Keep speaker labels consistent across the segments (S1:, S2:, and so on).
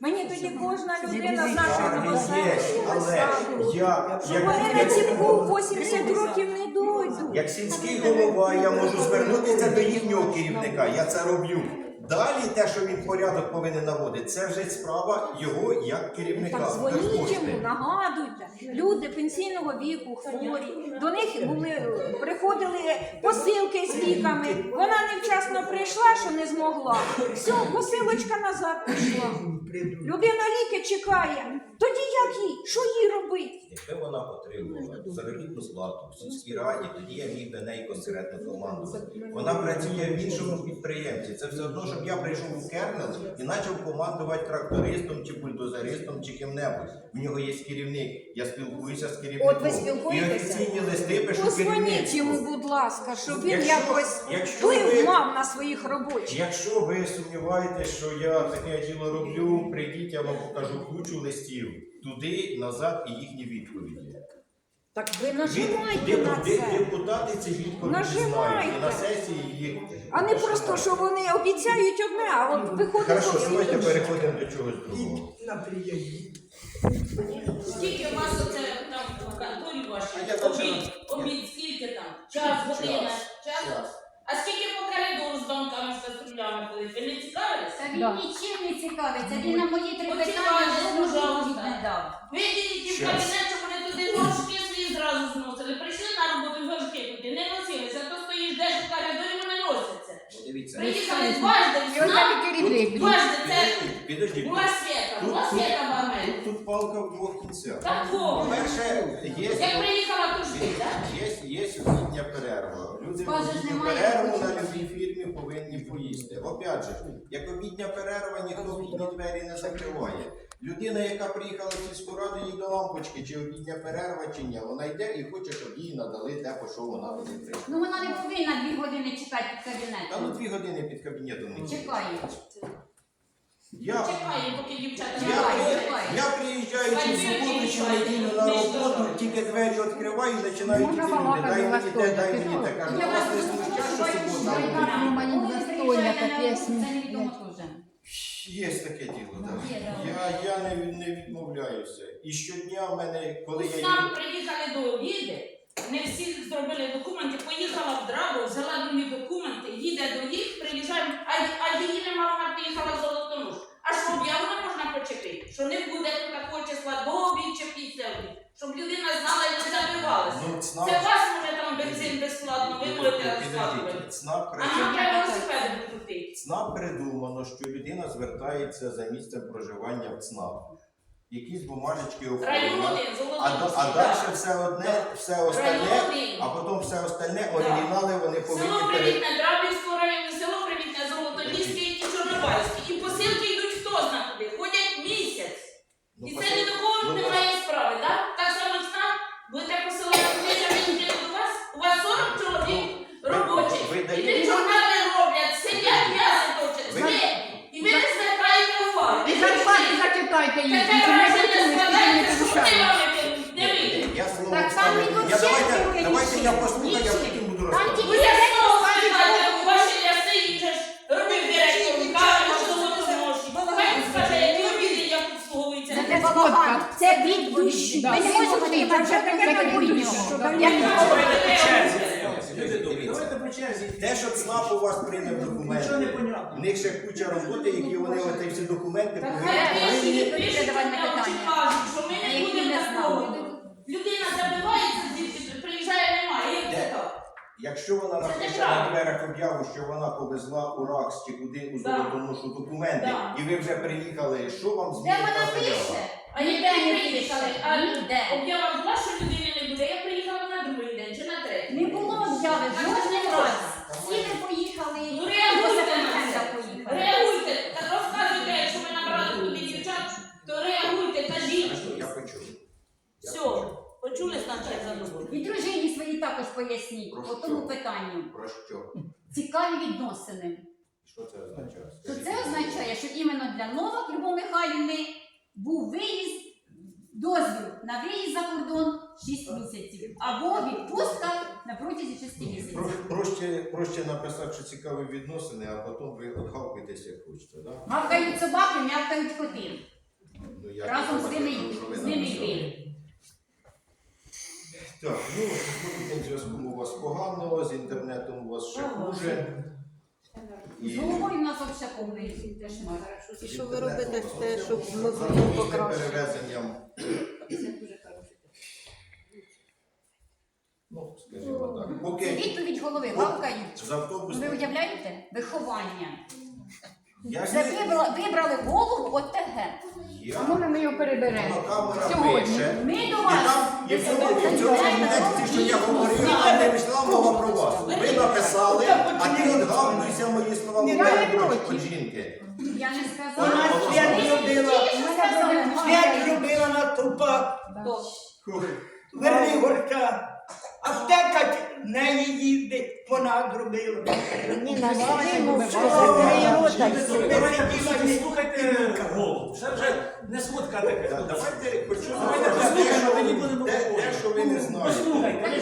S1: Мені тоді кожна людина з нашого населення
S2: але
S1: саду.
S2: я,
S1: Що вони на
S2: як,
S1: ціпку 80 років не дойдуть.
S2: як сільський голова, я можу звернутися до їхнього керівника. Я це роблю. Далі те, що він порядок повинен наводити, це вже справа його як керівника.
S1: Так дзвоніть йому, нагадуйте. Люди пенсійного віку, хворі. До них були приходили посилки з ліками. Вона невчасно прийшла, що не змогла. Все, посилочка назад пішла. Людина ліки чекає. Тоді як їй? Що їй робити?
S2: Якби вона отримувала заробітну плату в сільській раді, тоді я міг до неї конкретно командувати. Вона працює в іншому підприємстві. Це все одно, щоб я прийшов у Кернел і почав командувати трактористом чи бульдозеристом чи ким-небудь. В нього є керівник. Я спілкуюся з керівником.
S1: От ви спілкуєтеся?
S2: І офіційні листи пишу
S1: Позвоніть йому, будь ласка, щоб він
S2: Якщо-
S1: якось
S2: якщо
S1: вплив
S2: ви-
S1: мав на своїх робочих.
S2: Якщо ви сумніваєтесь, що я таке діло роблю, прийдіть, я вам покажу кучу листів туди, назад і їхні відповіді.
S1: Так ви нажимайте на це.
S2: Депутати ці відповіді
S1: Нажимайте.
S2: і на сесії їх.
S1: А не просто, що вони обіцяють одне, а от виходить
S2: Хорошо,
S1: зовсім
S2: давайте
S1: інше.
S2: переходимо до чогось другого.
S3: Скільки у вас оце там в конторі вашій?
S2: А я там
S3: Обід, обід, скільки там? Час, година, час?
S2: Час.
S3: А скільки по коридору з банками з каструлями ходить? Ви не цікавились?
S4: Та він нічим не цікавиться. Він на мої три
S3: Оці
S4: питання
S3: ваші,
S4: жодного
S3: пожалуйста.
S4: не дав.
S3: Виділіть їм
S2: Щас.
S3: кабінет, щоб вони туди горшки свої зразу зносили. Прийшли на роботу, горшки туди, не носилися. А то стоїш десь у коридорі, вони носяться.
S2: Дивіться.
S3: Приїхали дважди, знав, дважди, це
S2: Підожди.
S3: була свята,
S2: Тут,
S3: була свята в армії.
S2: тут, тут палка в двох кінцях.
S3: Так, во.
S2: По-перше, є,
S3: Як приїхала, ж так?
S2: є, є обідня перерва. Люди в
S4: Скажеш,
S2: обідню
S4: немає
S2: перерву на любій фірмі повинні поїсти. Опять же, як обідня перерва, ніхто вхідні двері не закриває. Людина, яка приїхала в сільську раду, їй до лампочки, чи обідня перерва, чи ні, вона йде і хоче, щоб їй надали те, по що вона туди прийшла.
S4: Ну вона не повинна дві години чекати під
S2: Та ну
S4: кабінетом.
S2: дві години під кабінетом не чекає. Я,
S3: Чекає, поки дівчата
S2: я,
S4: Чекає,
S2: я приїжджаю чи в суботу, чи в неділю на роботу, тільки двері відкриваю і починають
S5: Можна
S2: йти люди.
S5: балакати
S2: Дай
S5: вас
S2: мені те,
S5: теж,
S2: дай мені те. Кажу,
S4: Я
S2: вас
S4: вас
S2: не смущає, що субота
S5: Ой,
S2: буде?»
S5: так, ну, мені
S4: Коли
S5: достойно
S4: приїжджаєте на
S5: таке
S4: роботу,
S5: сні.
S4: Це невідомо теж.
S2: Є таке діло, так.
S4: Є, да.
S2: Я, я не, не відмовляюся. І щодня в мене, коли я
S3: Нам
S2: їду,
S3: приїхали до обіди, не всі зробили документи, поїхала в Драбу, взяла нові документи, їде до їх, приїжджаємо, а, а її нема, вона приїхала в Золотонош. А що об'явлено можна почепити? Що не буде такого числа до обід чи після обід, щоб людина знала і не забивалася.
S2: ну, ЦНАП,
S3: Це вас може там бензин безплатно, ви можете
S2: підождіть, ЦНАП
S3: А
S2: працює.
S3: нам треба велосипеди.
S2: ЦНАП придумано, що людина звертається за місцем проживання в ЦНАП. Якісь бумажечки
S3: оформлені.
S2: А, а далі все одне, все остальне, а потім все остальне, оригінали вони
S3: Село
S2: повинні перед...
S3: золотоноші. Хай він скаже, які обіди як обслуговуються.
S5: Це
S1: від душі. Ми не можемо
S5: Це
S1: від
S5: нього.
S1: що
S5: Да.
S1: далі
S5: Як
S1: не
S5: ви
S1: було.
S2: Люди добрі. Те, що ЦНАП у вас прийняв документи,
S6: Нічого не понятно.
S2: в них ще куча роботи, які вони оті всі документи повинні.
S3: Пишуть, нам кажуть, що ми не будемо такого. Людина забивається звідси, приїжджає, немає. Як це
S2: Де?
S3: так?
S2: Якщо вона
S3: написала
S2: напише на дверях об'яву, що вона повезла у РАКС чи куди у
S3: Да.
S2: Золотоношу документи,
S3: Да.
S2: і ви вже приїхали, що вам
S4: Де
S2: змінить
S4: вона
S2: та заява?
S4: пише?
S3: А
S4: Ніде не
S3: приїхали,
S4: пише.
S3: а
S4: Ніде.
S3: об'ява була, що людини не буде, я приїхала на другий день чи на третій.
S4: Не було обяви,
S3: А
S4: жодного
S3: що
S4: разу.
S3: ж
S4: Всі не поїхали.
S3: Ну реагуйте
S4: До
S3: на
S4: Сакрамента
S3: це.
S4: поїхали.
S3: Реагуйте, так розказуйте, якщо ви набрали туди дівчат, то реагуйте, кажіть.
S2: Хорошо, Я почув. Я
S3: Все,
S2: почув.
S3: почули значить задоволення.
S4: І дружині своїй також поясніть
S2: Про
S4: по
S2: що?
S4: тому питанню.
S2: Про що?
S4: Цікаві відносини.
S2: Що це означає?
S4: То це означає, що іменно для Новак Любов Михайлівни був виїзд, дозвіл на виїзд за кордон 6 місяців. Або відпустка на протязі 6 місяців.
S2: Про- Проще, проще написати, що цікаві відносини, а потім ви отгавкаєтесь як хочете, да?
S4: Гавкають собаки, м'явкають коти.
S2: Ну, я
S4: Разом з ними, з ними йти.
S2: Так, ну, з мобільним зв'язком у вас погано, з інтернетом у вас ще хуже.
S4: З
S2: І
S4: головою у нас взагалі повний кошмар.
S2: з
S6: І що ви робите
S2: вас
S6: те, щоб ми
S2: З
S6: було
S2: автомобільним
S6: покраще?
S2: перевезенням, ну, скажімо так,
S4: Це
S2: поки
S4: відповідь голови,
S2: з
S4: Ви уявляєте? Виховання.
S2: Я
S4: Це
S2: ж не-
S4: вибрали, вибрали голову ОТГ.
S2: я
S5: А може ми його переберемо?
S2: камера
S5: Сьогодні.
S2: пише.
S4: Ми до вас.
S2: там, і в цьому, і в цьому тексті, що я говорив, не йшла мова про вас. Ви написали, а ти от гавкуйся мої слова
S5: я не
S2: мене
S5: проти.
S2: від жінки.
S4: Я не
S7: Вона свят любила.
S4: тільки що
S7: Свят любила на трупах. Верни горка. Аптека неї їздить, вона зробила.
S6: Ні, на
S8: Слухайте голову. Це вже не
S2: Да,
S8: така.
S2: Давайте хоч щось
S8: Давайте
S2: про те,
S8: послухаємо,
S2: що
S8: тоді
S2: ви-
S8: будемо
S2: те- те, що ви не знаєте.
S8: Послухайте.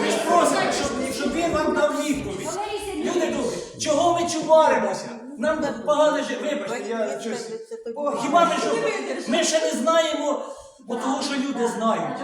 S4: Ви ж
S8: просите, щоб, він вам дав відповідь. Люди добрі, чого ми чубаримося? Нам погано жити. Вибачте, я щось. Хіба ми що? Ми ще не знаємо, бо того, що люди знають.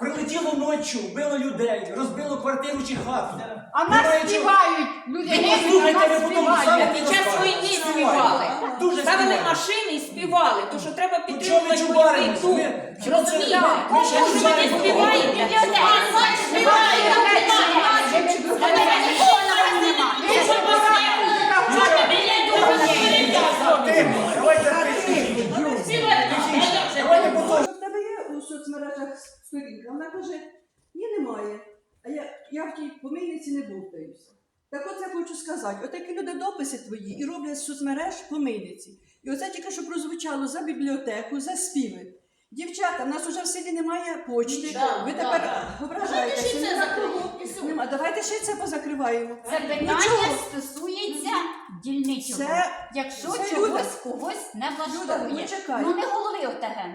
S8: Прилетіло ночі, вбило людей, розбило квартиру чи хату.
S5: А
S8: Немає
S5: нас
S8: чого.
S5: співають. Люди гинуть, а
S8: послухайте, ви потім
S5: співають.
S8: самі
S1: Під час війни співали.
S8: Дуже
S1: Ставили
S8: співають.
S1: машини і співали, тому що треба
S8: Ну, чого ми
S1: підтримувати бойовий
S8: чубаримося?
S1: дух.
S8: Ми-
S1: Розумієте?
S8: Ми ще
S1: Тому
S8: не
S1: що ми не
S8: знаємо.
S1: співаємо бібліотека. Співає,
S8: Давайте потім.
S9: В тебе є у соцмережах сторінка? Вона каже, ні, немає. А я, я в тій помийниці не бовтаюся. Так от я хочу сказати. Отакі люди дописи твої і роблять з соцмереж помийниці. І оце тільки що прозвучало за бібліотеку, за співи. Дівчата, в нас уже в селі немає почти.
S3: Да,
S9: Ви
S3: да,
S9: тепер
S3: да.
S9: за
S3: Давайте все.
S9: Нема. Давайте ще це позакриваємо.
S4: Це питання стосується дільничого.
S9: Це,
S4: Якщо
S9: це
S4: чогось
S9: Люда.
S4: когось не
S9: Люда, ну чекай.
S4: Ну не голови ОТГ.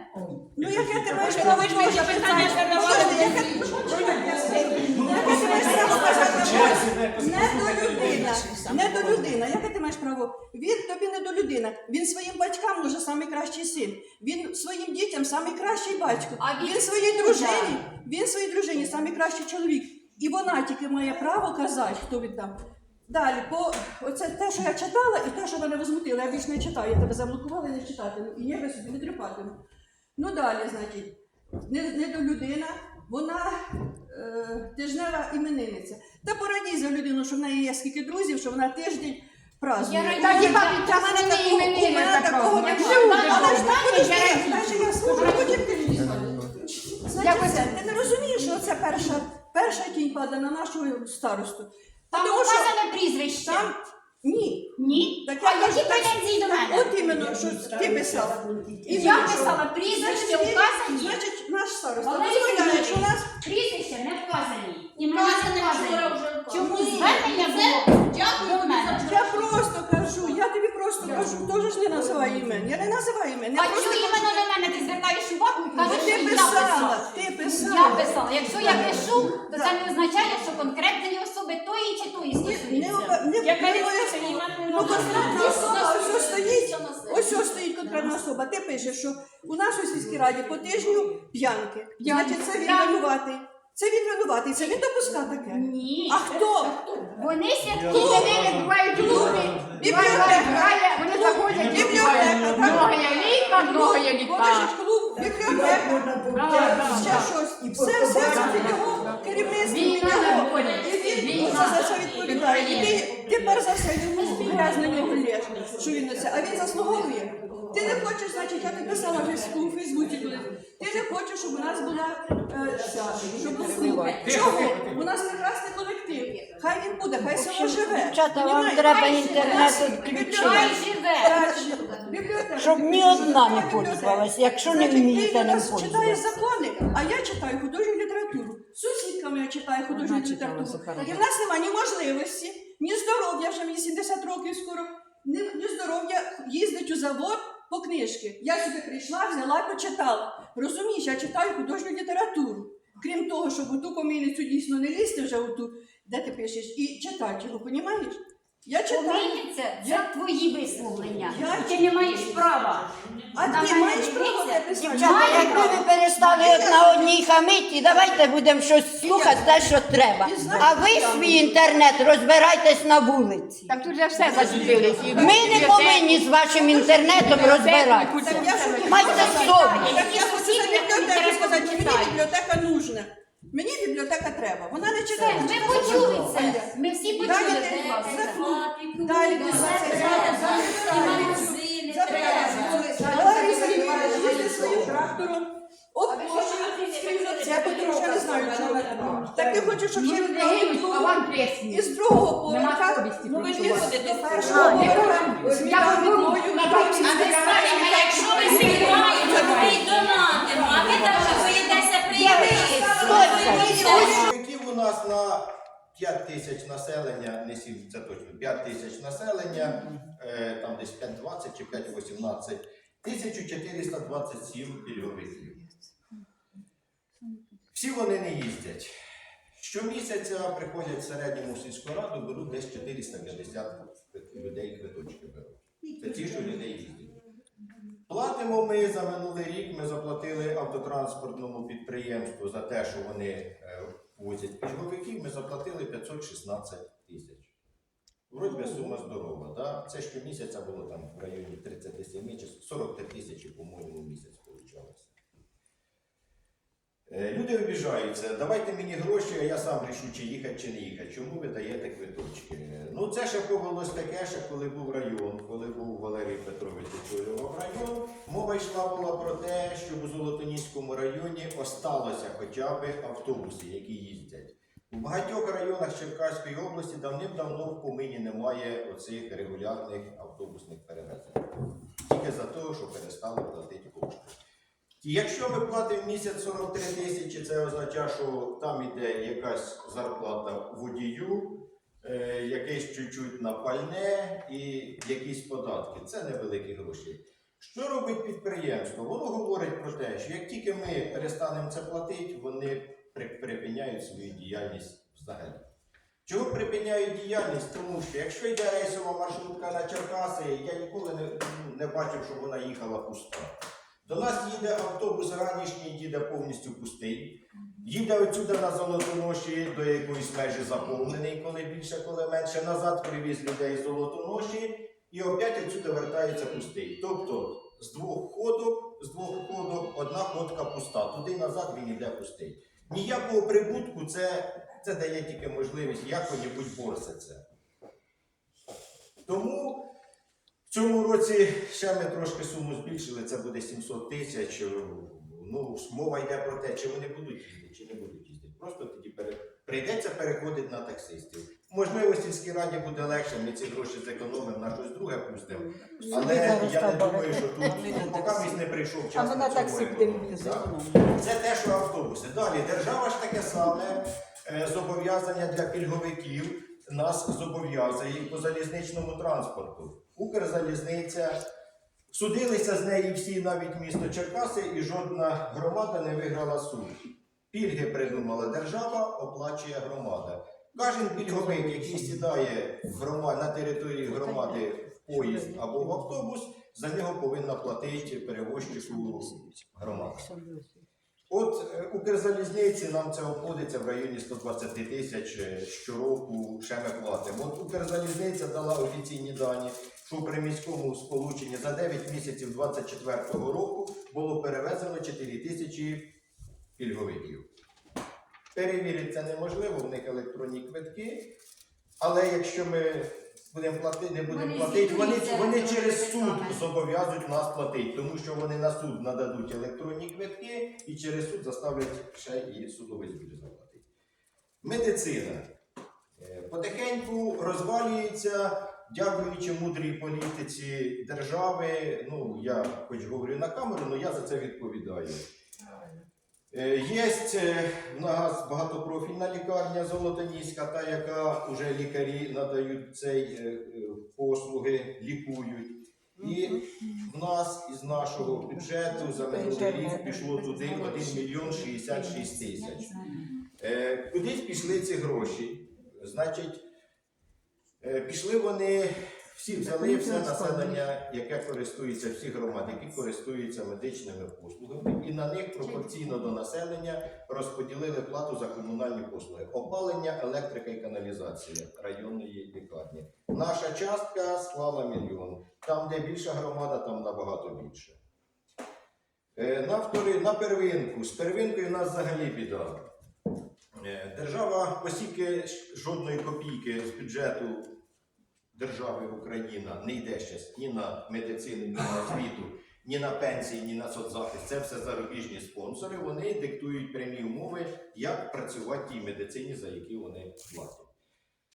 S9: Ну яке ти маєш
S1: Що
S9: право
S1: ж мені
S9: запитати?
S1: питання
S9: яке- ти маєш право? Не до людина, не до людина. Яке ти маєш право? Він тобі не до людина. Він своїм батькам може найкращий син. Він своїм дітям найкращий батько.
S4: А він-
S9: Він своїй дружині, він своїй дружині найкращий чоловік. І вона тільки має право казати, хто він там. Далі, по оце те, що я читала, і те, що мене возмутило, я більше не читаю, я тебе заблокувала і не читатиму, і нерви собі не тріпатиму. Ну далі, значить, не, не до людина, вона е, тижнева іменинниця. Та порадій за людину, що в неї є скільки друзів, що вона тиждень празднує.
S4: Я
S5: Та хіба
S9: У
S5: під
S9: мене такого- у мене такого немає. Але ж так, подожди,
S5: Я
S9: я потім. Значить, ти не розумієш, що це перша, перша тінь падає на нашу старосту.
S4: Там
S9: Тому що
S4: указане прізвище.
S9: там ні.
S4: Ні?
S9: Так
S4: а
S9: я
S4: які
S9: так-
S4: претензії до мене?
S9: От іменно, що ти писала.
S4: І я писала прізвище
S9: Значить. Значить, наш староста
S4: Валерій
S9: дозволяє, що у нас
S4: Прізвище не вказані. Не
S3: Вказане вчора
S4: вказані.
S3: вже.
S4: Чому звернення було
S3: Дякую
S4: мене?
S9: Я просто кажу, я тобі просто кажу, теж ж не називаю імен. Я не називаю імен. Я
S4: А
S9: просто
S4: чого іменно до мене ти звертаєш увагу і кажеш,
S9: ти
S4: що я
S9: писала,
S4: писала?
S9: ти
S4: Я
S9: писала.
S4: писала. Якщо я пишу, то це не означає, що конкретної особи тої чи тої
S9: Не,
S4: стосується.
S9: оба- не,
S1: Яка різниця?
S9: обов'язково.
S1: Іменно
S9: Ну, конкретна особа, ось ось стоїть, ось ось стоїть конкретна особа. Ти пишеш, що у нас у сільській раді по тижню п'янки. Значить, це він винуватий. Це він винуватий, це він допускав таке.
S4: Ні.
S9: А хто?
S4: Вони
S5: І
S4: святкують.
S5: вони бувають люди.
S9: Бібліотека.
S5: Грає, Вони заходять
S9: Бібліотека.
S5: Много є ліка, много є ліка.
S9: Подождіть, клуб, бібліотека. Ще щось. Все, все, це від його керівництва, від
S5: Війна
S9: його. І він за все відповідає. І ти, ти за все йому грязь на нього лєш, що він оце. А він заслуговує. Ти не хочеш, значить, я тобі писала вже у Фейсбуці. Ти не хочеш, щоб у нас була е, щоб Чого? У нас прекрасний колектив. Хай він буде, хай село живе.
S6: Дівчата, вам
S9: Понімаєте?
S6: треба інтернет
S9: живе.
S6: відключити.
S9: Бібліотека.
S6: Щоб ні одна не пользувалась. Якщо не
S9: Значить,
S6: вмієте,
S9: ти
S6: не
S9: нас читаєш
S6: пользуватися.
S9: закони, а я читаю художню літературу. З Сусідками я читаю художню
S6: Вона читала,
S9: літературу.
S6: Захарова.
S9: І в нас немає ні можливості, ні здоров'я, вже мені 70 років скоро, ні, ні здоров'я їздить у завод по книжки. Я сюди прийшла, взяла і почитала. Розумієш, я читаю художню літературу. Крім того, щоб у ту комійницю дійсно не лізти вже у ту, де ти пишеш, і читати його, понімаєш? Я читаю.
S4: Помийниця це твої висловлення.
S9: Я-
S4: ти не маєш права.
S9: А
S4: На
S9: ти
S4: мене
S9: маєш право
S4: дивіться.
S9: написати.
S6: Дівчата, якби ви перестали на одній хамиті, давайте будемо щось слухати, те, що треба. А ви свій інтернет розбирайтесь на вулиці.
S5: Так тут же все зачепили.
S6: Ми не повинні з вашим інтернетом розбиратися.
S9: Я ж
S6: Майте совість.
S9: Так я хочу за бібліотеку сказати, мені бібліотека нужна. Мені бібліотека треба. Вона не
S4: Все,
S9: читає.
S4: ми почули це. Ми всі почули
S9: Далі
S4: це.
S9: ти
S4: вас.
S9: за- Далі ти
S1: магазини
S9: своїм трактором. Обкошують. Це ще не знаю, чого. Так ти хочеш, щоб
S5: вам пісні.
S9: із другого поверха, ну ви ж
S5: працювати.
S9: виходите до першого поверха,
S5: Я подумаю, на
S3: А якщо ви знімаєте,
S2: Чоловіків у нас на 5 тисяч населення, не 7, це точно, 5 тисяч населення, е, там десь 5,20 чи 5,18, 1427 пільговиків. Всі вони не їздять. Щомісяця приходять в середньому сільську раду, беруть десь 450 людей квиточки беруть. Це ті, що людей їздять. Платимо ми за минулий рік, ми заплатили автотранспортному підприємству за те, що вони е, возять пільговиків, ми заплатили 516 тисяч. Вроді би сума здорова. Да? Це щомісяця було там в районі 37 чи 43 тисячі, по-моєму, місяць вийшло. Е, Люди обіжаються, давайте мені гроші, а я сам рішу, чи їхати, чи не їхати. Чому ви даєте квиточки? Ну це ще повелось таке, ще коли був район, коли був Валерій Петрович очолював район. Мова йшла була про те, щоб у Золотоніському районі осталося хоча б автобуси, які їздять. У багатьох районах Черкаської області давним-давно в Комині немає оцих регулярних автобусних перевезень. Тільки за те, що перестали платити кошти. Якщо ми платимо місяць 43 тисячі, це означає, що там іде якась зарплата водію, е, якесь чуть-чуть на пальне і якісь податки. Це невеликі гроші. Що робить підприємство? Воно говорить про те, що як тільки ми перестанемо це платити, вони припиняють свою діяльність взагалі. Чого припиняють діяльність? Тому що якщо йде рейсова маршрутка на Черкаси, я ніколи не, не бачив, щоб вона їхала пуста. До нас їде автобус ранішній, їде повністю пустий. Їде отсюди на золотоноші до якоїсь межі заповнений, коли більше, коли менше. Назад привіз людей з золотоноші і опять отсюди вертається пустий. Тобто з двох ходок, з двох ходок одна ходка пуста. Туди назад він іде пустий. Ніякого прибутку це, це дає тільки можливість як-небудь борситься. Тому в цьому році ще ми трошки суму збільшили, це буде 700 тисяч. Ну, мова йде про те, чи вони будуть їздити, чи не будуть їздити. Просто тоді пере... прийдеться переходити на таксистів. Можливо, сільській раді буде легше, ми ці гроші зекономимо на щось друге пустимо. Але я не думаю, що тут ну, поки місць не прийшов час.
S6: А на
S2: цьому
S6: зекономимо.
S2: Це те, що автобуси. Далі держава ж таке саме е, зобов'язання для пільговиків нас зобов'язує і по залізничному транспорту. Укрзалізниця. Судилися з неї всі, навіть місто Черкаси, і жодна громада не виграла суд. Пільги придумала держава, оплачує громада. Кожен пільговик, який сідає в грома- на території громади в поїзд або в автобус, за нього повинна платити перевозчику громади. От е, Укрзалізниці нам це обходиться в районі 120 тисяч е, щороку ще ми платимо. От Укрзалізниця дала офіційні дані, що в приміському сполученні за 9 місяців 2024 року було перевезено 4 тисячі пільговиків. Перевірити це неможливо, в них електронні квитки. Але якщо ми будемо платити, не будемо
S4: Вони
S2: платити, вони,
S4: звітуються
S2: вони через суд зобов'язують нас платити, тому що вони на суд нададуть електронні квитки і через суд заставлять ще і судовий збір заплатити. Медицина. Е, Потихеньку розвалюється, дякуючи мудрій політиці держави. Ну, я хоч говорю на камеру, але я за це відповідаю. Є в нас багатопрофільна лікарня Золотоніська, та яка вже лікарі надають цей е, е, послуги, лікують. І в нас із нашого бюджету за минулий рік пішло туди 1 мільйон 66 тисяч. Е, Кудись пішли ці гроші? Значить, е, пішли вони, всі взяли все населення, яке користується, всі громади, які користуються медичними послугами, і на них пропорційно до населення розподілили плату за комунальні послуги. Опалення, електрика і каналізація районної лікарні. Наша частка склала мільйон. Там, де більша громада, там набагато більше. Е, На, втори, на первинку. З первинкою в нас взагалі біда. Е, Держава, оскільки жодної копійки з бюджету держави Україна не йде ще ні на медицину, ні на освіту, ні на пенсії, ні на соцзахист. Це все зарубіжні спонсори. Вони диктують прямі умови, як працювати тій медицині, за які вони платять.